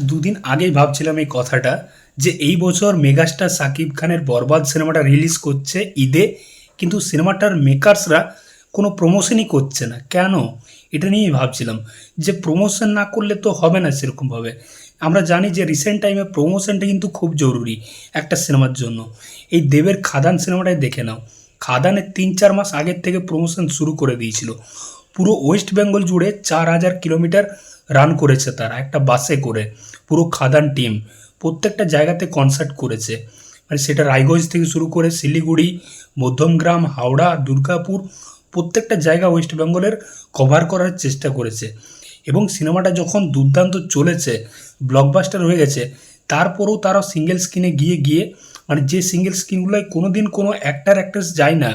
দুদিন আগেই ভাবছিলাম এই কথাটা, যে এই বছর মেগাস্টার সাকিব খানের বরবাদ সিনেমাটা রিলিজ করছে ঈদে, কিন্তু সিনেমাটার মেকার্সরা কোনো প্রমোশনই করছে না। কেন? এটা নিয়েই ভাবছিলাম, যে প্রমোশন না করলে তো হবে না সেরকমভাবে। আমরা জানি যে রিসেন্ট টাইমে প্রমোশনটা কিন্তু খুব জরুরি একটা সিনেমার জন্য। এই দেবের খাদান সিনেমাটাই দেখে নাও। খাদানের তিন চার মাস আগের থেকে প্রমোশন শুরু করে দিয়েছিল। পুরো ওয়েস্ট বেঙ্গল জুড়ে চার হাজার কিলোমিটার রান করেছে তারা, একটা বাসে করে। পুরো খাদান টিম। প্রত্যেকটা জায়গাতে কনসার্ট করেছে। মানে সেটা রায়গঞ্জ থেকে শুরু করে শিলিগুড়ি, মধ্যমগ্রাম, হাওড়া, দুর্গাপুর, প্রত্যেকটা জায়গা ওয়েস্ট বেঙ্গলের কভার করার চেষ্টা করেছে। এবং সিনেমাটা যখন দুর্দান্ত চলেছে ব্লকবাস্টার হয়ে গেছে, তারপরেও তারা সিঙ্গেল স্ক্রিনে গিয়ে গিয়ে মানে যে সিঙ্গেল স্ক্রিনগুলোয় কোনো দিন কোনো অ্যাক্টার অ্যাক্ট্রেস যায় না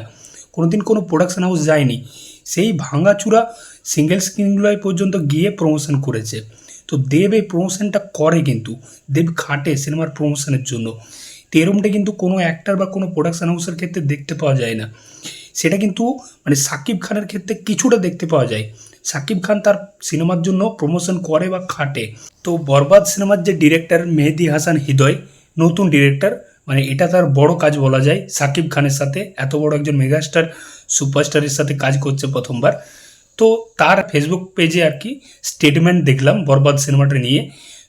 কোনো দিন কোনো প্রোডাকশন হাউস যায়নি সেই ভাঙাচুরা সিঙ্গেল স্ক্রিনগুলোয় পর্যন্ত গিয়ে প্রমোশন করেছে। তো দেব এই প্রমোশনটা করে কিন্তু, দেব খাটে সিনেমার প্রমোশনের জন্য। এরমটা কিন্তু কোনো অ্যাক্টার বা কোনো প্রোডাকশন হাউসের ক্ষেত্রে দেখতে পাওয়া যায় না। সেটা কিন্তু মানে সাকিব খানের ক্ষেত্রে কিছুটা দেখতে পাওয়া যায়। সাকিব খান তার সিনেমার জন্য প্রমোশন করে বা খাটে তো বরবাদ সিনেমার যে ডিরেক্টর মেহেদি হাসান হৃদয়, নতুন ডিরেক্টর মানে এটা তার বড় কাজ বলা যায়। সাকিব খানের সাথে এত বড় একজন মেগাস্টার সুপারস্টারের সাথে কাজ করছে প্রথমবার। তো তার ফেসবুক পেজে আর কি স্টেটমেন্ট দেখলাম বরবাদ সিনেমাটা নিয়ে।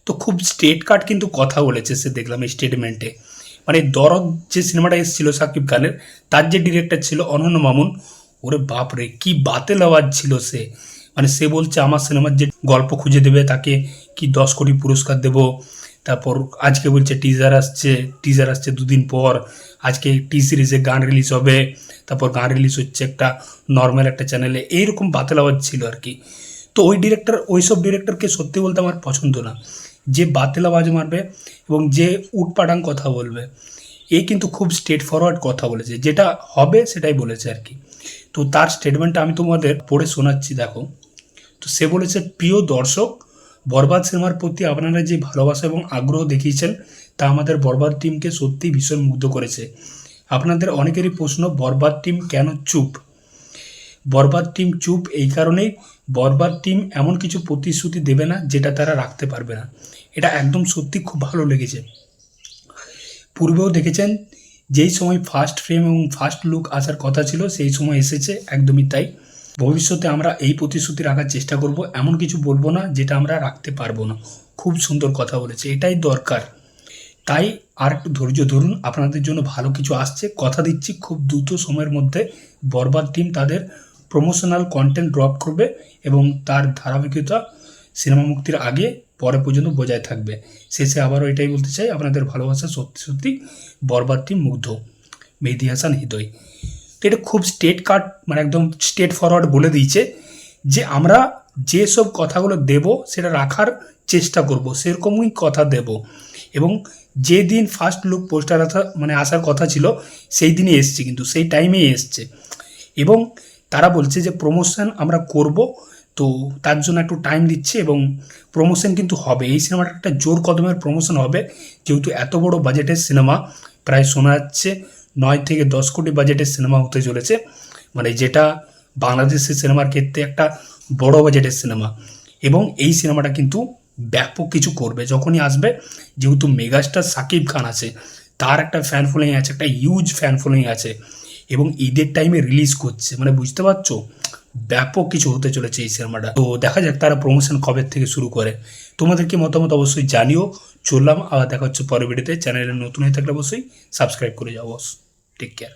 তো খুব স্টেট কাট কিন্তু কথা বলেছে সে দেখলাম এই স্টেটমেন্টে মানে দরদ যে সিনেমাটা এসেছিল সাকিব খানের, তার যে ডিরেক্টর ছিল অনন্য মামুন, ওরে বাপরে, কি বাতেল আওয়াজ ছিল সে। মানে সে বলছে, আমার সিনেমার যে গল্প খুঁজে দেবে, তাকে কি দশ কোটি পুরস্কার দেবো? তারপর আজকে বলছে টিজার আসছে টিজার আসছে দুদিন পর। আজকে টি সিরিজে গান রিলিজ হবে। তারপর গান রিলিজ হচ্ছে একটা নর্মাল একটা চ্যানেলে এইরকম বাতেল আওয়াজ ছিল আর কি। তো ওই ডিরেক্টর ওই সব ডিরেক্টরকে সত্যি বলতে আমার পছন্দ না। যে বাতেল আওয়াজ মারবে এবং যে উটপাটাং কথা বলবে, এ কিন্তু খুব স্ট্রেট ফরওয়ার্ড কথা বলেছে। যেটা হবে সেটাই বলেছে আর কি। তো তার স্টেটমেন্টটা আমি তোমাদের পড়ে শোনাচ্ছি, দেখো। তো সে বলেছে, প্রিয় দর্শক বরবাদ সিনেমার প্রতি আপনারা যে ভালোবাসা এবং আগ্রহ দেখিয়েছেন, তা আমাদের বরবাদ টিমকে সত্যিই ভীষণ মুগ্ধ করেছে। আপনাদের অনেকেরই প্রশ্ন, বরবাদ টিম কেন চুপ? বরবাদ টিম চুপ এই কারণেই বরবাদ টিম এমন কিছু প্রতিশ্রুতি দেবে না যেটা তারা রাখতে পারবে না। এটা একদম সত্যি খুব ভালো লেগেছে। পূর্বেও দেখেছেন, যেই সময় ফার্স্ট ফ্রেম এবং ফার্স্ট লুক আসার কথা ছিল, সেই সময় এসেছে, একদমই তাই। ভবিষ্যতে আমরা এই প্রতিশ্রুতি রাখার চেষ্টা করব, এমন কিছু বলব না যেটা আমরা রাখতে পারব না। খুব সুন্দর কথা বলেছে, এটাই দরকার। তাই আর একটু ধৈর্য ধরুন, আপনাদের জন্য ভালো কিছু আসছে, কথা দিচ্ছি, খুব দ্রুত সময়ের মধ্যে বরবাদ টিম তাদের প্রমোশনাল কন্টেন্ট ড্রপ করবে এবং তার ধারাবাহিকতা সিনেমা মুক্তির আগে, পরে পর্যন্ত বজায় থাকবে। শেষে আবারও এটাই বলতে চাই, আপনাদের ভালোবাসা সত্যি সত্যি বরবাদ টিম মুগ্ধ। মেহেদি হাসান, হৃদয়। এটা খুব স্টেট কাট মানে একদম স্টেট ফরওয়ার্ড বলে দিয়েছে যে আমরা যেসব কথাগুলো দেব সেটা রাখার চেষ্টা করব, সেরকমই কথা দেব। এবং যে দিন ফার্স্ট লুক পোস্টার মানে আসার কথা ছিল, সেই দিনই এসছে কিন্তু, সেই টাইমেই এসছে। এবং তারা বলছে যে প্রমোশন আমরা করব, তো তার জন্য একটু টাইম দিচ্ছে এবং প্রমোশন কিন্তু হবে। এই সিনেমাটা একটা জোর কদমের প্রমোশন হবে, যেহেতু এত বড় বাজেটের সিনেমা, প্রায় শোনা যাচ্ছে। নয় থেকে দশ কোটি বাজেটের সিনেমা হতে চলেছে। মানে যেটা বাংলাদেশের সিনেমার ক্ষেত্রে একটা বড় বাজেটের সিনেমা এবং এই সিনেমাটা কিন্তু ব্যাপক কিছু করবে। যখনই আসবে, যেহেতু মেগাস্টার সাকিব খান আছে, তার একটা ফ্যান ফলোয়িং আছে, একটা হিউজ ফ্যান ফলোয়িং আছে, এবং ঈদের টাইমে রিলিজ করছে। মানে বুঝতে পারছ? ব্যাপক কিছু হতে চলেছে এই সিনেমাটা। তো দেখা যাক তারা প্রমোশন কবে থেকে শুরু করে। তোমাদের কি মতামত অবশ্যই জানিও। চললাম, আবার দেখা হচ্ছে পরের ভিডিওতে চ্যানেলে নতুন হয়ে থাকলে অবশ্যই সাবস্ক্রাইব করে যাও বস টেক কেয়ার